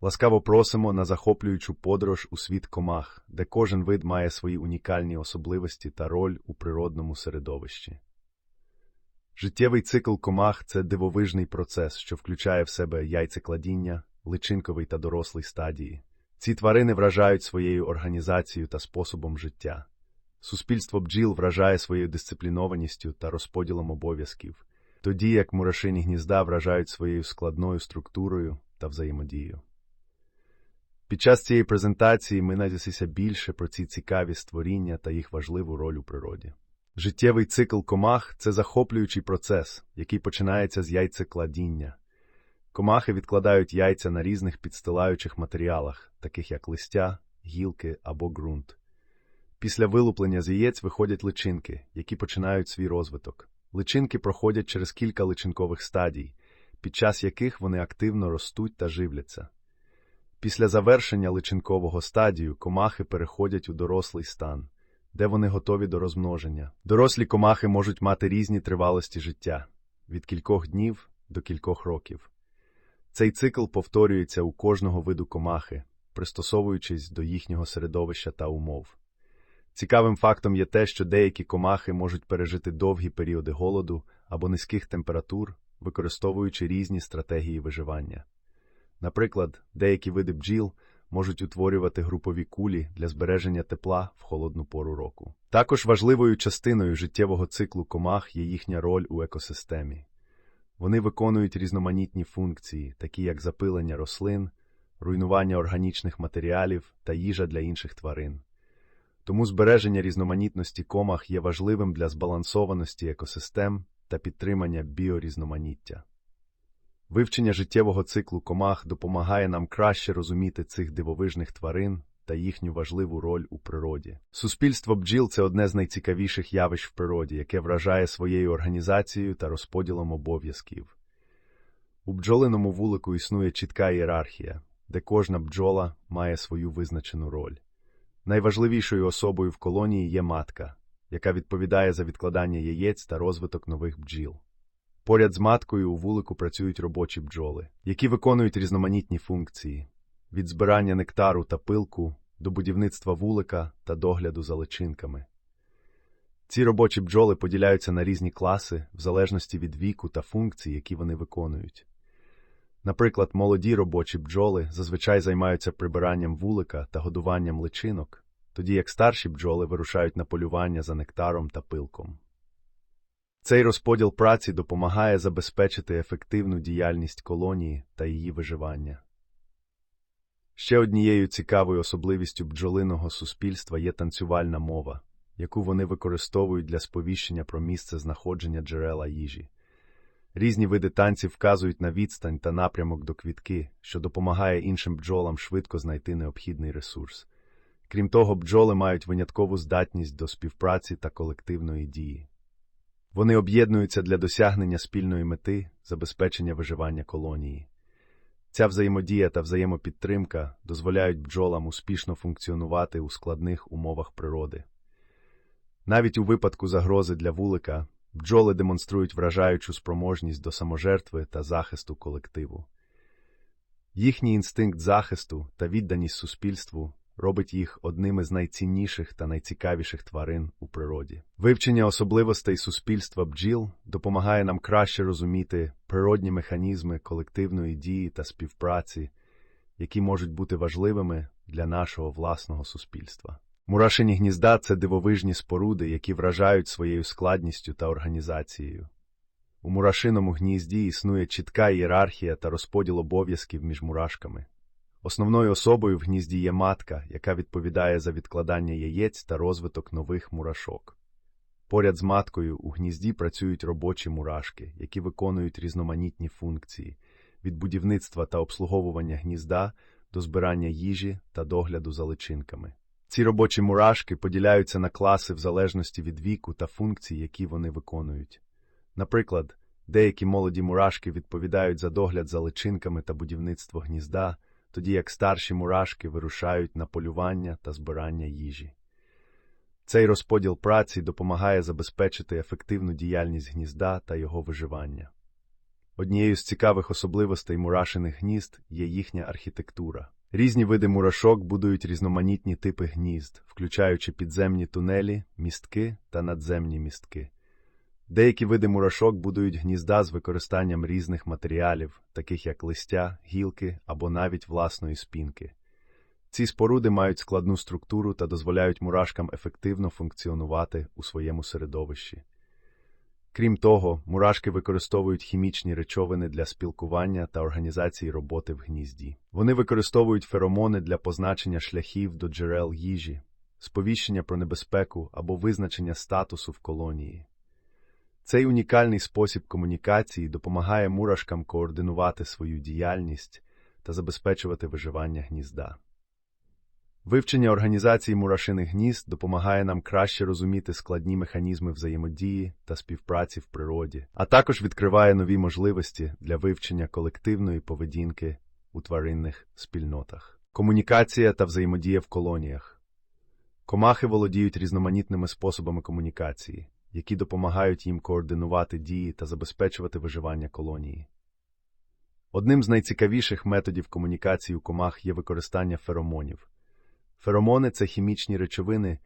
Ласкаво просимо на захоплюючу подорож у світ комах, де кожен вид має свої унікальні особливості та роль у природному середовищі. Життєвий цикл комах це дивовижний процес, що включає в себе яйцекладіння, личинковий та дорослий стадії. Ці тварини вражають своєю організацією та способом життя. Суспільство бджіл вражає своєю дисциплінованістю та розподілом обов'язків, тоді як мурашині гнізда вражають своєю складною структурою та взаємодією. Під час цієї презентації ми надісися більше про ці цікаві створіння та їх важливу роль у природі. Життєвий цикл комах це захоплюючий процес, який починається з яйцекладіння. Комахи відкладають яйця на різних підстилаючих матеріалах, таких як листя, гілки або ґрунт. Після вилуплення з яєць виходять личинки, які починають свій розвиток. Личинки проходять через кілька личинкових стадій, під час яких вони активно ростуть та живляться. Після завершення личинкового стадію комахи переходять у дорослий стан, де вони готові до розмноження. Дорослі комахи можуть мати різні тривалості життя від кількох днів до кількох років. Цей цикл повторюється у кожного виду комахи, пристосовуючись до їхнього середовища та умов. Цікавим фактом є те, що деякі комахи можуть пережити довгі періоди голоду або низьких температур, використовуючи різні стратегії виживання. Наприклад, деякі види бджіл можуть утворювати групові кулі для збереження тепла в холодну пору року. Також важливою частиною життєвого циклу комах є їхня роль у екосистемі. Вони виконують різноманітні функції, такі як запилення рослин, руйнування органічних матеріалів та їжа для інших тварин. Тому збереження різноманітності комах є важливим для збалансованості екосистем та підтримання біорізноманіття. Вивчення життєвого циклу комах допомагає нам краще розуміти цих дивовижних тварин та їхню важливу роль у природі. Суспільство бджіл це одне з найцікавіших явищ в природі, яке вражає своєю організацією та розподілом обов'язків. У бджолиному вулику існує чітка ієрархія, де кожна бджола має свою визначену роль. Найважливішою особою в колонії є матка, яка відповідає за відкладання яєць та розвиток нових бджіл. Поряд з маткою у вулику працюють робочі бджоли, які виконують різноманітні функції від збирання нектару та пилку до будівництва вулика та догляду за личинками. Ці робочі бджоли поділяються на різні класи в залежності від віку та функцій, які вони виконують. Наприклад, молоді робочі бджоли зазвичай займаються прибиранням вулика та годуванням личинок, тоді як старші бджоли вирушають на полювання за нектаром та пилком. Цей розподіл праці допомагає забезпечити ефективну діяльність колонії та її виживання. Ще однією цікавою особливістю бджолиного суспільства є танцювальна мова, яку вони використовують для сповіщення про місце знаходження джерела їжі. Різні види танців вказують на відстань та напрямок до квітки, що допомагає іншим бджолам швидко знайти необхідний ресурс. Крім того, бджоли мають виняткову здатність до співпраці та колективної дії. Вони об'єднуються для досягнення спільної мети, забезпечення виживання колонії. Ця взаємодія та взаємопідтримка дозволяють бджолам успішно функціонувати у складних умовах природи. Навіть у випадку загрози для вулика бджоли демонструють вражаючу спроможність до саможертви та захисту колективу. Їхній інстинкт захисту та відданість суспільству робить їх одними з найцінніших та найцікавіших тварин у природі. Вивчення особливостей суспільства бджіл допомагає нам краще розуміти природні механізми колективної дії та співпраці, які можуть бути важливими для нашого власного суспільства. Мурашині гнізда це дивовижні споруди, які вражають своєю складністю та організацією. У мурашиному гнізді існує чітка ієрархія та розподіл обов'язків між мурашками. Основною особою в гнізді є матка, яка відповідає за відкладання яєць та розвиток нових мурашок. Поряд з маткою у гнізді працюють робочі мурашки, які виконують різноманітні функції від будівництва та обслуговування гнізда до збирання їжі та догляду за личинками. Ці робочі мурашки поділяються на класи в залежності від віку та функцій, які вони виконують. Наприклад, деякі молоді мурашки відповідають за догляд за личинками та будівництво гнізда тоді як старші мурашки вирушають на полювання та збирання їжі. Цей розподіл праці допомагає забезпечити ефективну діяльність гнізда та його виживання. Однією з цікавих особливостей мурашиних гнізд є їхня архітектура. Різні види мурашок будують різноманітні типи гнізд, включаючи підземні тунелі, містки та надземні містки. Деякі види мурашок будують гнізда з використанням різних матеріалів, таких як листя, гілки або навіть власної спінки. Ці споруди мають складну структуру та дозволяють мурашкам ефективно функціонувати у своєму середовищі. Крім того, мурашки використовують хімічні речовини для спілкування та організації роботи в гнізді. Вони використовують феромони для позначення шляхів до джерел їжі, сповіщення про небезпеку або визначення статусу в колонії. Цей унікальний спосіб комунікації допомагає мурашкам координувати свою діяльність та забезпечувати виживання гнізда. Вивчення організації мурашиних гнізд допомагає нам краще розуміти складні механізми взаємодії та співпраці в природі, а також відкриває нові можливості для вивчення колективної поведінки у тваринних спільнотах. Комунікація та взаємодія в колоніях. Комахи володіють різноманітними способами комунікації, які допомагають їм координувати дії та забезпечувати виживання колонії. Одним з найцікавіших методів комунікації у комах є використання феромонів. Феромони це хімічні речовини,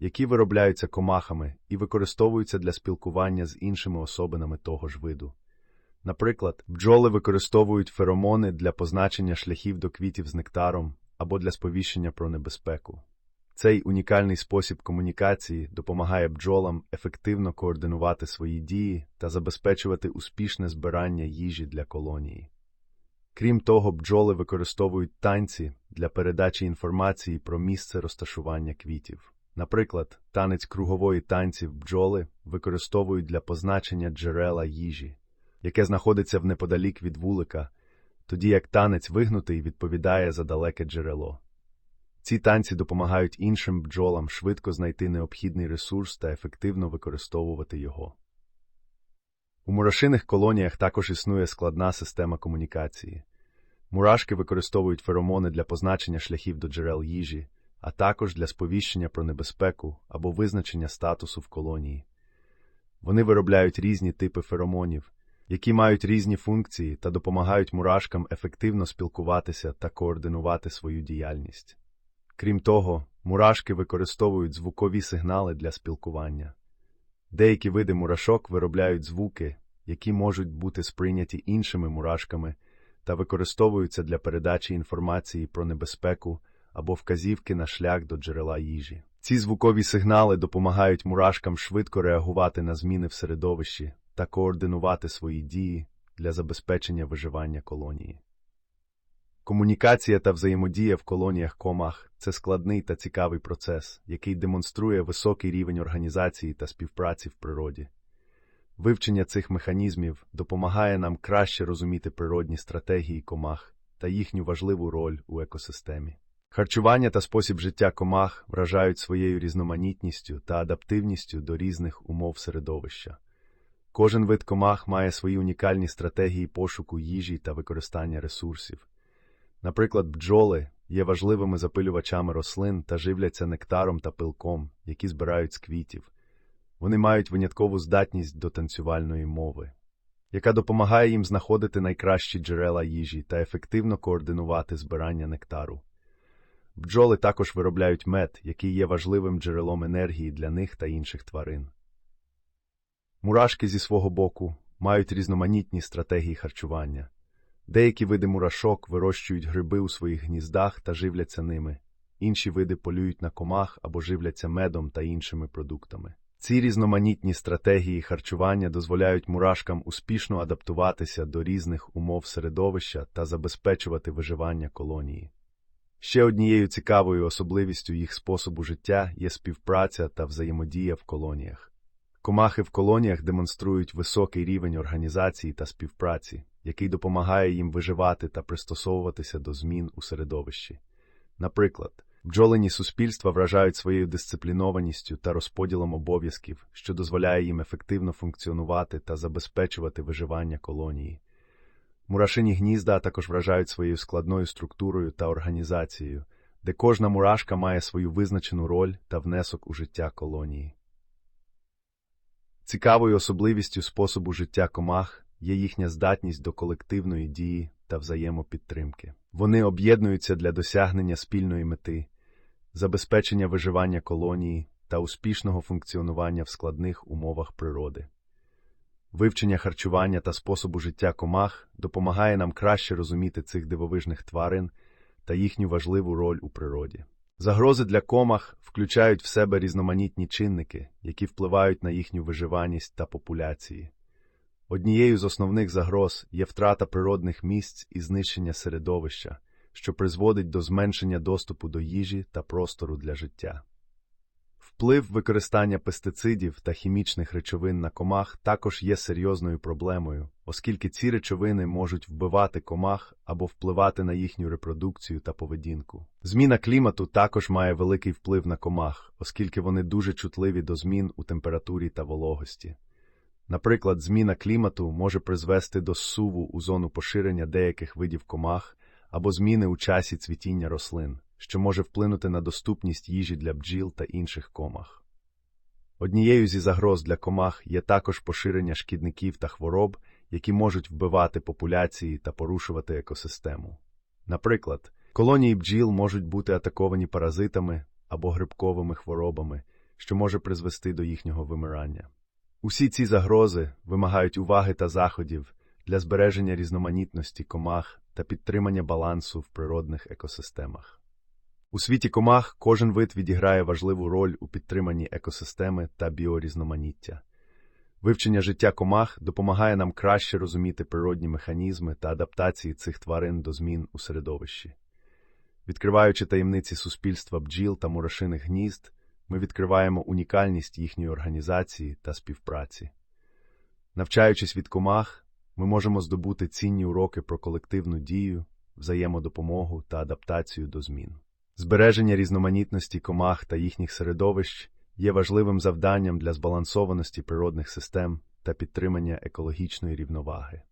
які виробляються комахами і використовуються для спілкування з іншими особинами того ж виду. Наприклад, бджоли використовують феромони для позначення шляхів до квітів з нектаром або для сповіщення про небезпеку. Цей унікальний спосіб комунікації допомагає бджолам ефективно координувати свої дії та забезпечувати успішне збирання їжі для колонії. Крім того, бджоли використовують танці для передачі інформації про місце розташування квітів. Наприклад, танець кругової танців бджоли використовують для позначення джерела їжі, яке знаходиться в неподалік від вулика, тоді як танець вигнутий відповідає за далеке джерело. Ці танці допомагають іншим бджолам швидко знайти необхідний ресурс та ефективно використовувати його. У мурашиних колоніях також існує складна система комунікації. Мурашки використовують феромони для позначення шляхів до джерел їжі, а також для сповіщення про небезпеку або визначення статусу в колонії. Вони виробляють різні типи феромонів, які мають різні функції та допомагають мурашкам ефективно спілкуватися та координувати свою діяльність. Крім того, мурашки використовують звукові сигнали для спілкування. Деякі види мурашок виробляють звуки, які можуть бути сприйняті іншими мурашками та використовуються для передачі інформації про небезпеку або вказівки на шлях до джерела їжі. Ці звукові сигнали допомагають мурашкам швидко реагувати на зміни в середовищі та координувати свої дії для забезпечення виживання колонії. Комунікація та взаємодія в колоніях комах це складний та цікавий процес, який демонструє високий рівень організації та співпраці в природі. Вивчення цих механізмів допомагає нам краще розуміти природні стратегії комах та їхню важливу роль у екосистемі. Харчування та спосіб життя комах вражають своєю різноманітністю та адаптивністю до різних умов середовища. Кожен вид комах має свої унікальні стратегії пошуку їжі та використання ресурсів. Наприклад, бджоли є важливими запилювачами рослин та живляться нектаром та пилком, які збирають з квітів. Вони мають виняткову здатність до танцювальної мови, яка допомагає їм знаходити найкращі джерела їжі та ефективно координувати збирання нектару. Бджоли також виробляють мед, який є важливим джерелом енергії для них та інших тварин. Мурашки зі свого боку мають різноманітні стратегії харчування. Деякі види мурашок вирощують гриби у своїх гніздах та живляться ними, інші види полюють на комах або живляться медом та іншими продуктами. Ці різноманітні стратегії харчування дозволяють мурашкам успішно адаптуватися до різних умов середовища та забезпечувати виживання колонії. Ще однією цікавою особливістю їх способу життя є співпраця та взаємодія в колоніях. Комахи в колоніях демонструють високий рівень організації та співпраці, який допомагає їм виживати та пристосовуватися до змін у середовищі. Наприклад, Бджолині суспільства вражають своєю дисциплінованістю та розподілом обов'язків, що дозволяє їм ефективно функціонувати та забезпечувати виживання колонії. Мурашині гнізда також вражають своєю складною структурою та організацією, де кожна мурашка має свою визначену роль та внесок у життя колонії. Цікавою особливістю способу життя комах є їхня здатність до колективної дії та взаємопідтримки. Вони об'єднуються для досягнення спільної мети, забезпечення виживання колонії та успішного функціонування в складних умовах природи. Вивчення харчування та способу життя комах допомагає нам краще розуміти цих дивовижних тварин та їхню важливу роль у природі. Загрози для комах включають в себе різноманітні чинники, які впливають на їхню виживаність та популяції. Однією з основних загроз є втрата природних місць і знищення середовища, що призводить до зменшення доступу до їжі та простору для життя. Вплив використання пестицидів та хімічних речовин на комах також є серйозною проблемою, оскільки ці речовини можуть вбивати комах або впливати на їхню репродукцію та поведінку. Зміна клімату також має великий вплив на комах, оскільки вони дуже чутливі до змін у температурі та вологості. Наприклад, зміна клімату може призвести до зсуву у зону поширення деяких видів комах або зміни у часі цвітіння рослин, що може вплинути на доступність їжі для бджіл та інших комах. Однією зі загроз для комах є також поширення шкідників та хвороб, які можуть вбивати популяції та порушувати екосистему. Наприклад, колонії бджіл можуть бути атаковані паразитами або грибковими хворобами, що може призвести до їхнього вимирання. Усі ці загрози вимагають уваги та заходів для збереження різноманітності комах та підтримання балансу в природних екосистемах. У світі комах кожен вид відіграє важливу роль у підтриманні екосистеми та біорізноманіття. Вивчення життя комах допомагає нам краще розуміти природні механізми та адаптації цих тварин до змін у середовищі. Відкриваючи таємниці суспільства бджіл та мурашиних гнізд, ми відкриваємо унікальність їхньої організації та співпраці. Навчаючись від комах, ми можемо здобути цінні уроки про колективну дію, взаємодопомогу та адаптацію до змін. Збереження різноманітності комах та їхніх середовищ є важливим завданням для збалансованості природних систем та підтримання екологічної рівноваги.